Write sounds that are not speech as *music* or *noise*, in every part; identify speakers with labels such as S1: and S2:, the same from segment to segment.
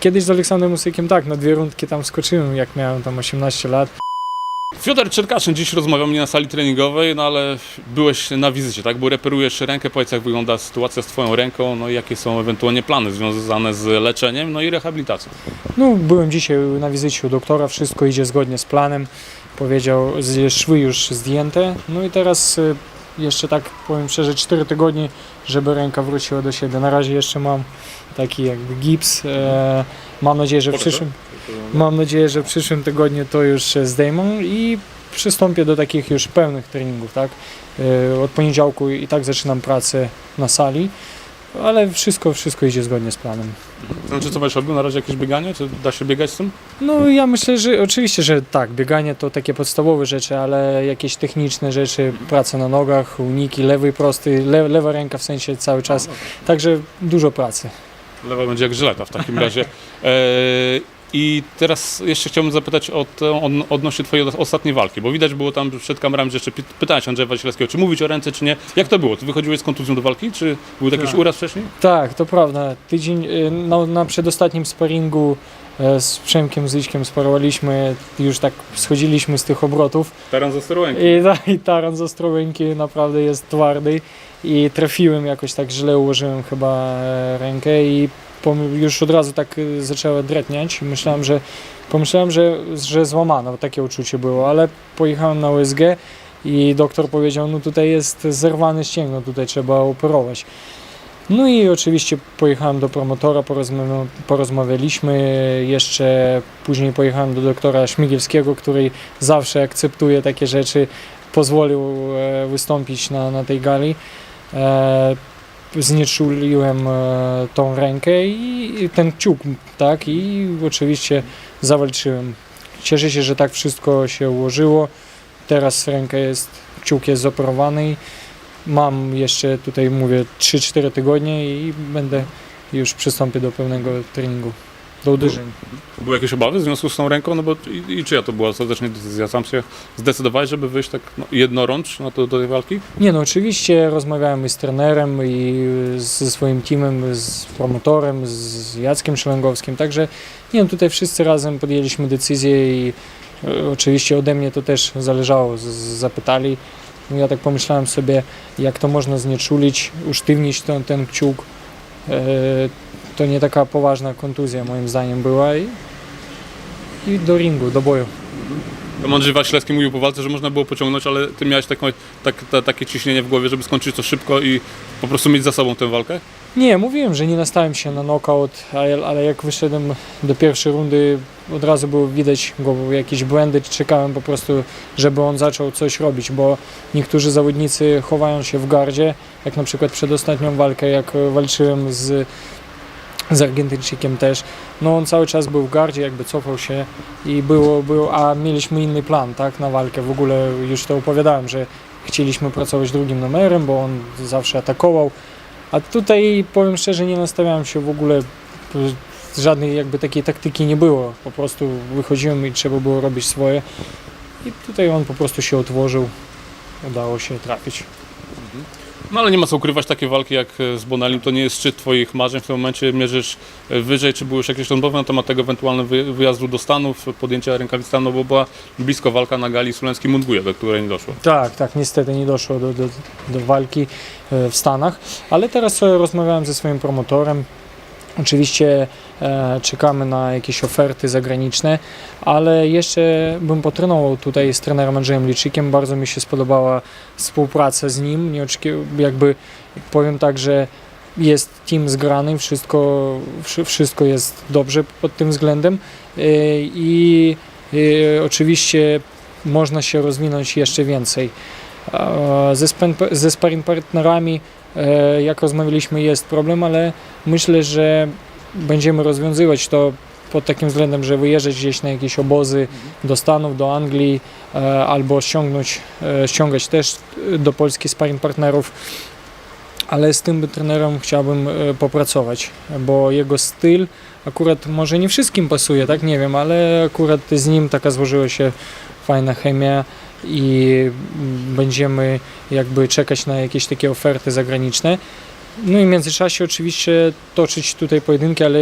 S1: Kiedyś z Aleksandrem Musykiem tak, na dwie rundki tam skoczyłem, jak miałem tam 18 lat.
S2: Fiodor Czerkaszyn dziś rozmawiał mnie na sali treningowej, no ale byłeś na wizycie, tak? Bo reperujesz rękę, powiedz jak wygląda sytuacja z twoją ręką, no i jakie są ewentualnie plany związane z leczeniem, no i rehabilitacją.
S1: No, byłem dzisiaj na wizycie u doktora, wszystko idzie zgodnie z planem. Powiedział, z- szwy już zdjęte. No i teraz y, jeszcze tak powiem szczerze, 4 tygodnie, żeby ręka wróciła do siebie. Na razie jeszcze mam taki jakby gips. E, mam nadzieję, że w przyszłym, mam nadzieję, że w przyszłym tygodniu to już zdejmą i przystąpię do takich już pełnych treningów, tak? E, od poniedziałku i tak zaczynam pracę na sali, ale wszystko, wszystko idzie zgodnie z planem.
S2: To znaczy co będziesz robił na razie jakieś bieganie, czy da się biegać z tym?
S1: No ja myślę, że oczywiście, że tak, bieganie to takie podstawowe rzeczy, ale jakieś techniczne rzeczy, praca na nogach, uniki, lewy prosty, le, lewa ręka w sensie cały czas, także dużo pracy.
S2: Lewa będzie jak żyleta w takim razie. *laughs* E, I teraz jeszcze chciałbym zapytać o tę, od, odnośnie twojej ostatniej walki, bo widać było tam przed kamerami, że jeszcze py- pytałeś Andrzeja Wasilewskiego, czy mówić o ręce, czy nie. Jak to było? Ty wychodziłeś z kontuzją do walki, czy był jakiś
S1: Tak.
S2: uraz wcześniej?
S1: Tak, to prawda. Tydzień y, na, na przedostatnim sparingu e, z Przemkiem Zyśkiem sparowaliśmy, już tak schodziliśmy z tych obrotów
S2: Taran za sterołęki.
S1: i, *laughs* ta- i taran z Ostrołęki naprawdę jest twardy i trafiłem jakoś tak źle ułożyłem chyba e, rękę i już od razu tak y, zaczęła dretniać. Myślałem, że pomyślałem, że, że złamano, takie uczucie było, ale pojechałem na USG i doktor powiedział, no tutaj jest zerwane ścięgno, tutaj trzeba operować. No i oczywiście pojechałem do promotora, porozmawia- porozmawialiśmy, jeszcze później pojechałem do doktora Śmigielskiego, który zawsze akceptuje takie rzeczy, pozwolił e, wystąpić na, na tej gali. Znieczuliłem e, tą rękę i, ten kciuk, tak, i oczywiście zawalczyłem. Cieszę się, że tak wszystko się ułożyło. Teraz ręka jest, kciuk jest zoperowany. Mam jeszcze tutaj, mówię, 3-4 tygodnie i będę już przystąpię do pełnego treningu, do uderzeń.
S2: Były jakieś obawy w związku z tą ręką? No bo i, i czyja to była ostatecznie decyzja? Sam się zdecydowałeś, żeby wyjść tak no, jednorącz na to, do tej walki?
S1: Nie no, oczywiście rozmawiałem i z trenerem, i ze swoim teamem, z promotorem, z Jackiem Szelengowskim, także nie no, tutaj wszyscy razem podjęliśmy decyzję i e, oczywiście ode mnie to też zależało, z, z- zapytali. No Ja tak pomyślałem sobie, jak to można znieczulić, usztywnić ten, ten kciuk. E, to nie taka poważna kontuzja moim zdaniem była i, i do ringu, do boju.
S2: Andrzej Wasilewski mówił po walce, że można było pociągnąć, ale ty miałeś taką, tak, ta, takie ciśnienie w głowie, żeby skończyć to szybko i po prostu mieć za sobą tę walkę?
S1: Nie, mówiłem, że nie nastawiam się na knockout, ale, ale jak wyszedłem do pierwszej rundy, od razu było widać go jakieś błędy. Czekałem po prostu, żeby on zaczął coś robić, bo niektórzy zawodnicy chowają się w gardzie, jak na przykład przed ostatnią walkę, jak walczyłem z, *laughs* z Argentyńczykiem też. No on cały czas był w gardzie, jakby cofał się i było, było, a mieliśmy inny plan, tak, na walkę. W ogóle już to opowiadałem, że chcieliśmy pracować drugim numerem, bo on zawsze atakował. A tutaj powiem szczerze, nie nastawiałem się w ogóle, p- żadnej jakby takiej taktyki nie było. Po prostu wychodziłem i trzeba było robić swoje. I tutaj on po prostu się otworzył, udało się trafić.
S2: No ale nie ma co ukrywać, takie walki jak e, z Bonelim to nie jest szczyt twoich marzeń. W tym momencie mierzysz e, wyżej, czy były już jakieś rozmowy na temat tego ewentualnego wy- wyjazdu do Stanów, podjęcia rękawic stanu, bo była blisko walka na gali Suleńskiej Mundguje, do której nie doszło.
S1: Tak, tak, niestety nie doszło do, do, do walki e, w Stanach, ale teraz rozmawiałem ze swoim promotorem. Oczywiście e, czekamy na jakieś oferty zagraniczne, ale jeszcze bym potrenował tutaj z trenerem Andrzejem Liczykiem. Bardzo mi się spodobała współpraca z nim. Nie jakby powiem tak, że jest team zgrany, wszystko, wszy- wszystko jest dobrze pod tym względem E, i e, oczywiście można się rozwinąć jeszcze więcej. E, Ze, ze partnerami, jak rozmawialiśmy, jest problem, ale myślę, że będziemy rozwiązywać to pod takim względem, że wyjeżdżać gdzieś na jakieś obozy do Stanów, do Anglii, e, albo ściągnąć, e, ściągać też do Polski sparring partnerów. Ale z tym trenerem chciałbym e, popracować, bo jego styl akurat może nie wszystkim pasuje, tak? Nie wiem, ale akurat z nim taka złożyła się fajna chemia i będziemy jakby czekać na jakieś takie oferty zagraniczne. No i w międzyczasie oczywiście toczyć tutaj pojedynki, ale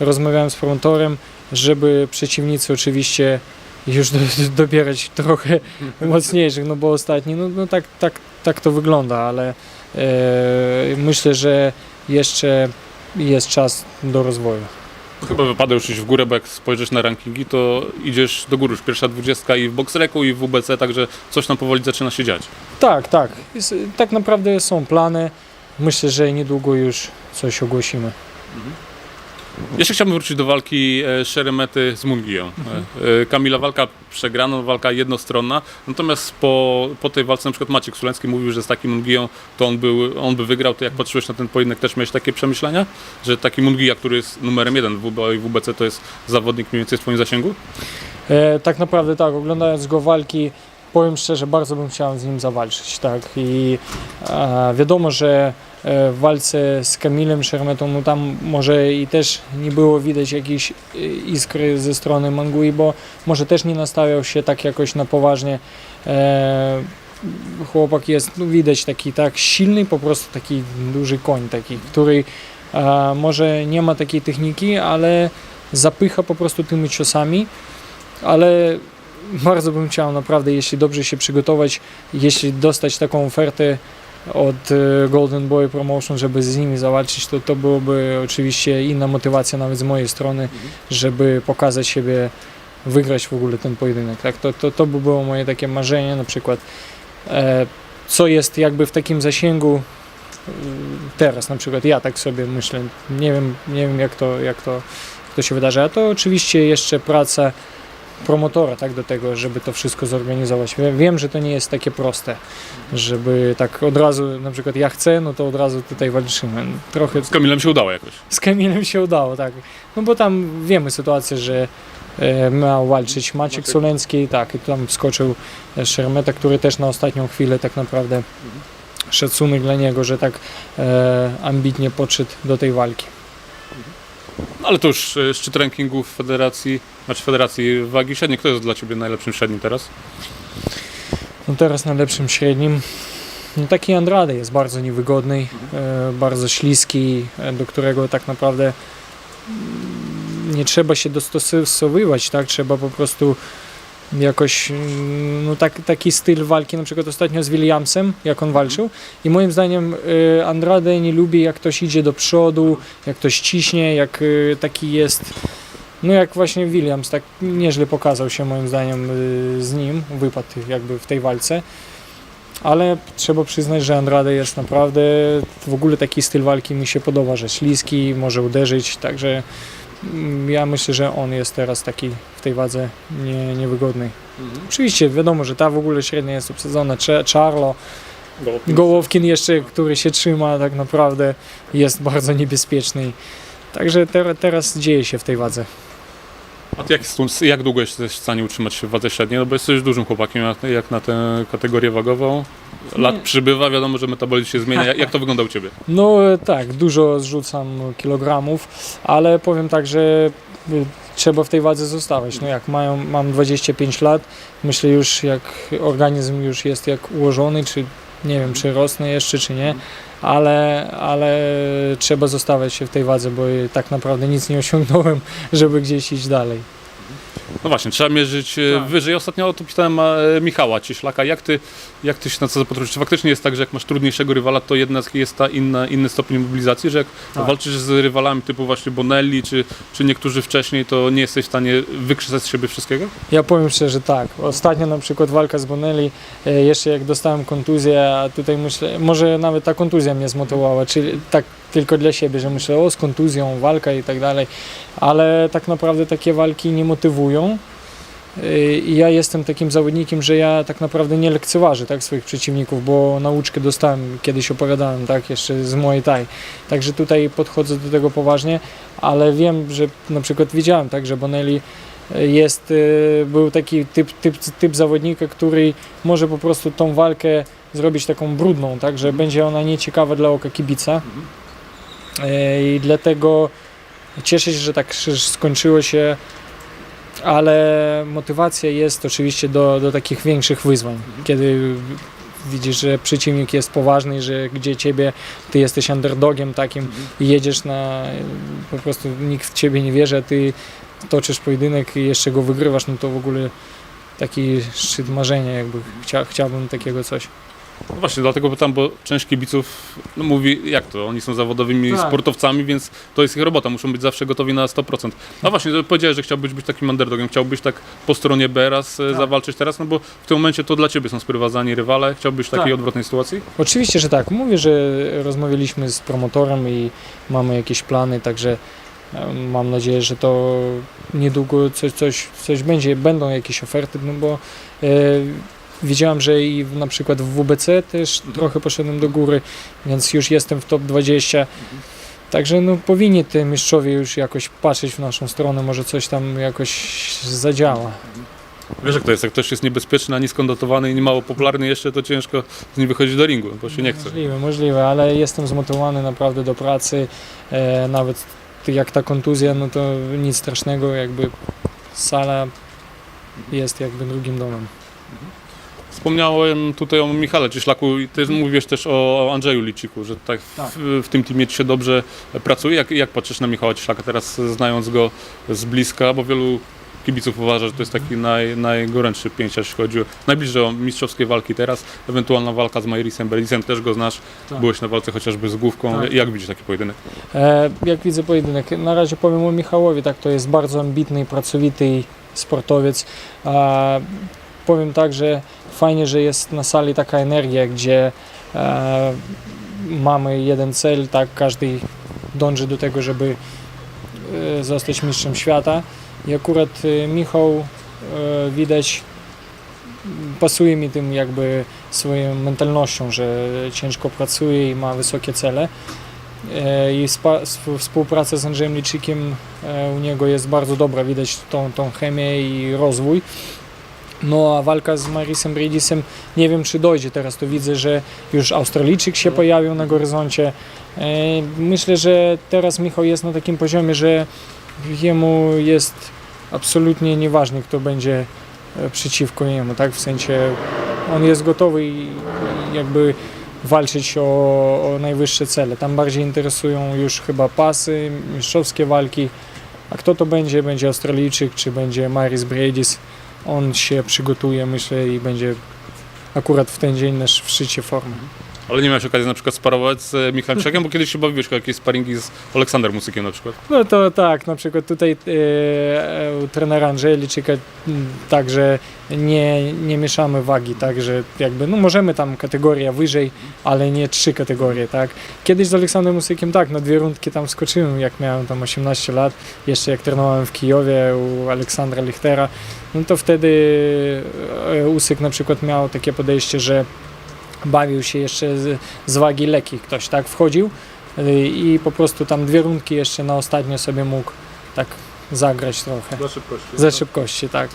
S1: rozmawiałem z promotorem, żeby przeciwnicy oczywiście już do, dobierać trochę *laughs* mocniejszych, no bo ostatni, no, no tak, tak, tak to wygląda, ale e, myślę, że jeszcze jest czas do rozwoju.
S2: Chyba wypada już iść w górę, bo jak spojrzysz na rankingi, to idziesz do góry już pierwsza dwudziestka i w Boxreku i w WBC, także coś tam powoli zaczyna się dziać.
S1: Tak, tak. Jest, tak naprawdę są plany. Myślę, że niedługo już coś ogłosimy.
S2: Jeszcze chciałbym wrócić do walki e, Szeremety z Mungią. E, e, Kamila walka przegrana, walka jednostronna, natomiast po, po tej walce na przykład Maciek Suleński mówił, że z takim Mungiją to on, był, on by wygrał. To jak patrzyłeś na ten pojedynek, też miałeś takie przemyślenia? Że taki Mungija, który jest numerem jeden w i WBC, to jest zawodnik mniej więcej w twoim zasięgu?
S1: E, tak naprawdę tak, oglądając go walki, powiem szczerze, bardzo bym chciał z nim zawalczyć, tak. I e, wiadomo, że w walce z Kamilem Szermetą, no tam może i też nie było widać jakiejś e, iskry ze strony Mangui, bo może też nie nastawiał się tak jakoś na poważnie. E, chłopak jest, no widać taki tak silny, po prostu taki duży koń taki, który e, może nie ma takiej techniki, ale zapycha po prostu tymi ciosami, ale bardzo bym chciał naprawdę, jeśli dobrze się przygotować, jeśli dostać taką ofertę od e, Golden Boy Promotion, żeby z nimi zawalczyć, to to byłoby oczywiście inna motywacja nawet z mojej strony, żeby pokazać siebie, wygrać w ogóle ten pojedynek. Tak? To, to, to by było moje takie marzenie na przykład, e, co jest jakby w takim zasięgu e, teraz na przykład, ja tak sobie myślę, nie wiem, nie wiem jak to, jak to, jak to się wydarzy, a to oczywiście jeszcze praca promotora tak do tego, żeby to wszystko zorganizować. Wiem, że to nie jest takie proste, żeby tak od razu, na przykład ja chcę, no to od razu tutaj walczymy. Trochę
S2: Z Kamilem się udało jakoś.
S1: z Kamilem się udało, tak. No bo tam wiemy sytuację, że e, miał walczyć Maciek. Soleński, tak, i tam skoczył e, Szermeta, który też na ostatnią chwilę tak naprawdę szacunek dla niego, że tak e, ambitnie podszedł do tej walki.
S2: Ale to już e, szczyt rankingów federacji, znaczy federacji wagi średniej. Kto jest dla Ciebie najlepszym średnim teraz?
S1: No teraz na lepszym średnim. No taki Andrade jest bardzo niewygodny, e, bardzo śliski, e, do którego tak naprawdę nie trzeba się dostosowywać, tak? Trzeba po prostu jakoś, mm, no tak, taki styl walki, na przykład ostatnio z Williamsem, jak on walczył i moim zdaniem e, Andrade nie lubi jak ktoś idzie do przodu, jak ktoś ciśnie, jak taki jest no jak właśnie Williams, tak nieźle pokazał się moim zdaniem y, z nim, wypadł jakby w tej walce. Ale trzeba przyznać, że Andrade jest naprawdę, w ogóle taki styl walki mi się podoba, że śliski, może uderzyć, także mm, ja myślę, że on jest teraz taki w tej wadze nie, niewygodnej. Oczywiście wiadomo, że ta w ogóle średnia jest obsadzona, Charlo, Gołowkin jeszcze, który się trzyma tak naprawdę jest bardzo niebezpieczny. Także te, teraz dzieje się w tej wadze.
S2: A ty jak, jak długo jesteś w stanie utrzymać się w wadze średniej? No bo jesteś dużym chłopakiem jak, na tę kategorię wagową. Lat przybywa, wiadomo, że metabolizm się zmienia. *laughs* Jak, to wygląda u Ciebie?
S1: No e, tak, dużo zrzucam kilogramów, ale powiem tak, że y, trzeba w tej wadze zostawać. No jak mają, mam 25 lat, myślę już jak organizm już jest jak ułożony, czy nie wiem, czy rosnę jeszcze, czy nie, ale, ale trzeba zostawiać się w tej wadze, bo tak naprawdę nic nie osiągnąłem, *laughs* żeby gdzieś iść dalej.
S2: No właśnie, trzeba mierzyć e,
S1: Tak.
S2: wyżej. Ostatnio o to pytałem e, Michała Cieślaka. Jak ty, jak ty się na co zapatrujesz? Czy faktycznie jest tak, że jak masz trudniejszego rywala, to jednak jest ta inna, inny stopień mobilizacji, że jak
S1: Tak.
S2: walczysz z rywalami typu właśnie Bonelli, czy, czy niektórzy wcześniej, to nie jesteś w stanie wykrzesać z siebie wszystkiego?
S1: Ja powiem szczerze tak. Ostatnio na przykład walka z Bonelli, e, jeszcze jak dostałem kontuzję, a tutaj myślę, może nawet ta kontuzja mnie zmotywowała, czyli tak tylko dla siebie, że myślę, o z kontuzją, walka i tak dalej, ale tak naprawdę takie walki nie motywują. E, I ja jestem takim zawodnikiem, że ja tak naprawdę nie lekceważę tak, swoich przeciwników, bo nauczkę dostałem, kiedyś opowiadałem, tak, jeszcze z Muay Thai. Także tutaj podchodzę do tego poważnie, ale wiem, że na przykład widziałem, tak, że Bonelli jest, e, był taki typ, typ, typ zawodnika, który może po prostu tą walkę zrobić taką brudną, tak, że będzie ona nieciekawa dla oka kibica. E, I dlatego cieszę się, że tak skończyło się, ale motywacja jest oczywiście do, do takich większych wyzwań, kiedy widzisz, że przeciwnik jest poważny, że gdzie ciebie, ty jesteś underdogiem takim i jedziesz na, po prostu nikt w ciebie nie wierzy, a ty toczysz pojedynek i jeszcze go wygrywasz, no to w ogóle taki szczyt marzenia, jakby chcia, chciałbym takiego coś.
S2: No właśnie, dlatego pytam, bo część kibiców no, mówi, jak to, oni są zawodowymi
S1: Tak.
S2: sportowcami, więc to jest ich robota, muszą być zawsze gotowi na 100%. No właśnie, to powiedziałeś, że chciałbyś być takim underdogiem, chciałbyś tak po stronie B raz e,
S1: Tak.
S2: zawalczyć teraz, no bo w tym momencie to dla Ciebie są sprowadzani rywale, chciałbyś w takiej
S1: Tak.
S2: odwrotnej sytuacji?
S1: Oczywiście, że tak. Mówię, że rozmawialiśmy z promotorem i mamy jakieś plany, także e, mam nadzieję, że to niedługo coś, coś, coś będzie, będą jakieś oferty, no bo e, widziałem, że i na przykład w WBC też trochę poszedłem do góry, więc już jestem w top 20. Także no, powinni te mistrzowie już jakoś patrzeć w naszą stronę, może coś tam jakoś zadziała.
S2: Wiesz jak to jest, jak ktoś jest niebezpieczny, a nisko dotowany i nie mało popularny jeszcze, to ciężko z nim wychodzić do ringu, bo się nie chce.
S1: Możliwe, możliwe, ale jestem zmotywowany naprawdę do pracy. E, nawet jak ta kontuzja, no to nic strasznego, jakby sala jest jakby drugim domem.
S2: Wspomniałem tutaj o Michale Cieślaku i Ty mówiłeś też o Andrzeju Liciku, że tak,
S1: Tak.
S2: W, w tym teamie Ci się dobrze pracuje. Jak, jak patrzysz na Michała Cieślaka teraz, znając go z bliska, bo wielu kibiców uważa, że to jest taki naj, najgorętszy pięć, jeśli chodzi o najbliżej o mistrzowskie walki teraz, ewentualna walka z Majrisem Belisem, też go znasz,
S1: Tak.
S2: byłeś na walce chociażby z Główką.
S1: Tak.
S2: Jak widzisz taki pojedynek?
S1: E, jak widzę pojedynek, na razie powiem o Michałowi, tak, to jest bardzo ambitny pracowity sportowiec. E, powiem tak, że fajnie, że jest na sali taka energia, gdzie e, mamy jeden cel, tak, każdy dąży do tego, żeby e, zostać mistrzem świata. I akurat e, Michał e, widać pasuje mi tym jakby swoją mentalnością, że ciężko pracuje i ma wysokie cele. E, I współpraca z Andrzejem Liczykiem e, u niego jest bardzo dobra, widać tą, tą chemię i rozwój. No a walka z Marisem Bridisem, nie wiem czy dojdzie teraz, to widzę, że już Australijczyk się pojawił na horyzoncie. E, Myślę, że teraz Michał jest na takim poziomie, że jemu jest absolutnie nieważne, kto będzie e, przeciwko niemu, tak? W sensie on jest gotowy jakby walczyć o, o najwyższe cele. Tam bardziej interesują już chyba pasy, mistrzowskie walki. A kto to będzie? Będzie Australijczyk, czy będzie Maris Bredis? On się przygotuje, myślę, i będzie akurat w ten dzień nasz w szczycie formy.
S2: Ale nie miałeś okazji na przykład sparować z e, Michałem Cieślakiem, bo kiedyś się bawiłeś o jakieś sparingi z Aleksander Musykiem na przykład.
S1: No to tak, na przykład tutaj e, e, u trenera Andrzeja Liczyka m, także nie, nie mieszamy wagi, także jakby, no możemy tam kategoria wyżej, ale nie trzy kategorie, tak. Kiedyś z Aleksandrem Musykiem tak, na dwie rundki tam skoczyłem, jak miałem tam 18 lat, jeszcze jak trenowałem w Kijowie u Aleksandra Lichtera, no to wtedy e, Usyk na przykład miał takie podejście, że bawił się jeszcze z, z wagi lekkiej ktoś, tak, wchodził, i po prostu tam dwie rundki jeszcze na ostatnio sobie mógł tak zagrać trochę.
S2: Dla szybkości.
S1: Ze szybkości, tak.